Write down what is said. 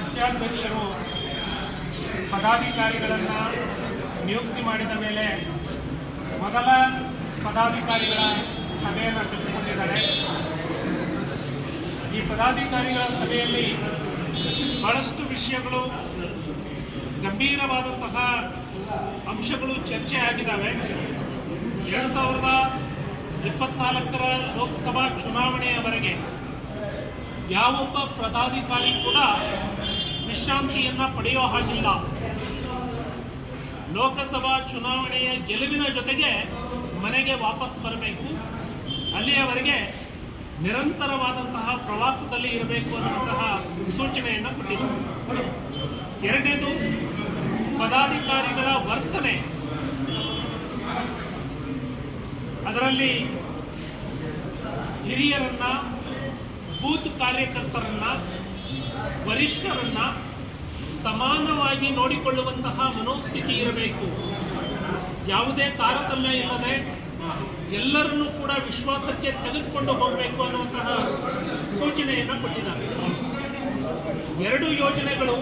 ರಾಜ್ಯಾಧ್ಯಕ್ಷರು, ಪದಾಧಿಕಾರಿಗಳನ್ನು ನಿಯುಕ್ತಿ ಮಾಡಿದ ಮೇಲೆ ಮೊದಲ ಪದಾಧಿಕಾರಿಗಳ ಸಭೆಯನ್ನು ಕಟ್ಟಿಕೊಂಡಿದ್ದಾರೆ ಈ ಪದಾಧಿಕಾರಿಗಳ ಸಭೆಯಲ್ಲಿ ಬಹಳಷ್ಟು ವಿಷಯಗಳು ಗಂಭೀರವಾದಂತಹ ಅಂಶಗಳು ಚರ್ಚೆ ಆಗಿದ್ದಾವೆ. ಎರಡು ಸಾವಿರದ ಇಪ್ಪತ್ನಾಲ್ಕರ ಲೋಕಸಭಾ ಚುನಾವಣೆಯವರೆಗೆ ಯಾವೊಬ್ಬ ಪದಾಧಿಕಾರಿ ಕೂಡ ವಿಶ್ರಾಂತಿಯನ್ನು ಪಡೆಯೋ ಹಾಗಿಲ್ಲ. ಲೋಕಸಭಾ ಚುನಾವಣೆಯ ಗೆಲುವಿನ ಜೊತೆಗೆ ಮನೆಗೆ ವಾಪಸ್ ಬರಬೇಕು. ಅಲ್ಲಿಯವರೆಗೆ ನಿರಂತರವಾದಂತಹ ಪ್ರವಾಸದಲ್ಲಿ ಇರಬೇಕು ಅನ್ನುವಂತಹ ಸೂಚನೆಯನ್ನು ಕೊಟ್ಟಿದ್ದಾರೆ ಎರಡನೇದು, ಪದಾಧಿಕಾರಿಗಳ ವರ್ತನೆ. ಅದರಲ್ಲಿ ಹಿರಿಯರನ್ನ, ಬೂತ್ ಕಾರ್ಯಕರ್ತರನ್ನ, ವರಿಷ್ಠರನ್ನ ಸಮಾನವಾಗಿ ನೋಡಿಕೊಳ್ಳುವಂತಹ ಮನೋಸ್ಥಿತಿ ಇರಬೇಕು. ಯಾವುದೇ ತಾರತಮ್ಯ ಇಲ್ಲದೆ ಎಲ್ಲರನ್ನೂ ಕೂಡ ವಿಶ್ವಾಸಕ್ಕೆ ತೆಗೆದುಕೊಂಡು ಹೋಗಬೇಕು ಅನ್ನುವಂತಹ ಸೂಚನೆಯನ್ನು ಕೊಟ್ಟಿದ್ದಾರೆ. ಎರಡು ಯೋಜನೆಗಳು